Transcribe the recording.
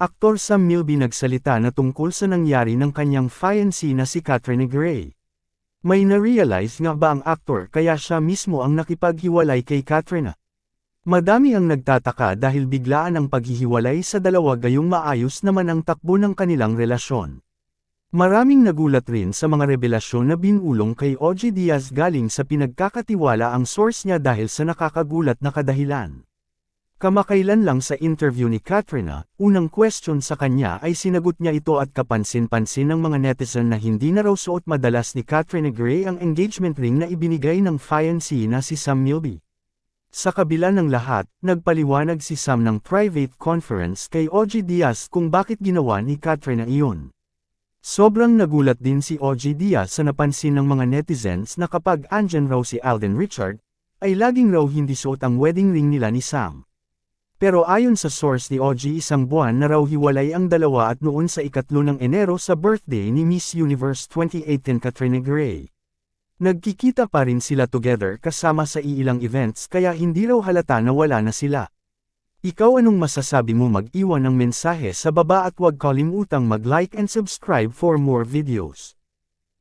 Aktor Sam Milby nagsalita na tungkol sa nangyari ng kanyang fiancé na si Catherine Gray. May na-realize nga ba ang aktor kaya siya mismo ang nakipaghiwalay kay Katrina? Madami ang nagtataka dahil biglaan ang paghihiwalay sa dalawa gayong maayos naman ang takbo ng kanilang relasyon. Maraming nagulat rin sa mga revelasyon na binulong kay OG Diaz galing sa pinagkakatiwala ang source niya dahil sa nakakagulat na kadahilan. Kamakailan lang sa interview ni Katrina, unang question sa kanya ay sinagot niya ito at kapansin-pansin ng mga netizen na hindi na raw suot madalas ni Katrina Gray ang engagement ring na ibinigay ng fiancé na si Sam Milby. Sa kabila ng lahat, nagpaliwanag si Sam ng private conference kay OG Diaz kung bakit ginawa ni Katrina iyon. Sobrang nagulat din si OG Diaz sa napansin ng mga netizens na kapag andyan raw si Alden Richard, ay laging raw hindi suot ang wedding ring nila ni Sam. Pero ayon sa source ni OG isang buwan na raw hiwalay ang dalawa at noon sa ikatlo ng Enero sa birthday ni Miss Universe 2018 Katrina Gray. Nagkikita pa rin sila together kasama sa iilang events kaya hindi raw halata na wala na sila. Ikaw anong masasabi mo mag-iwan ng mensahe sa baba at huwag kalimutang mag-like and subscribe for more videos.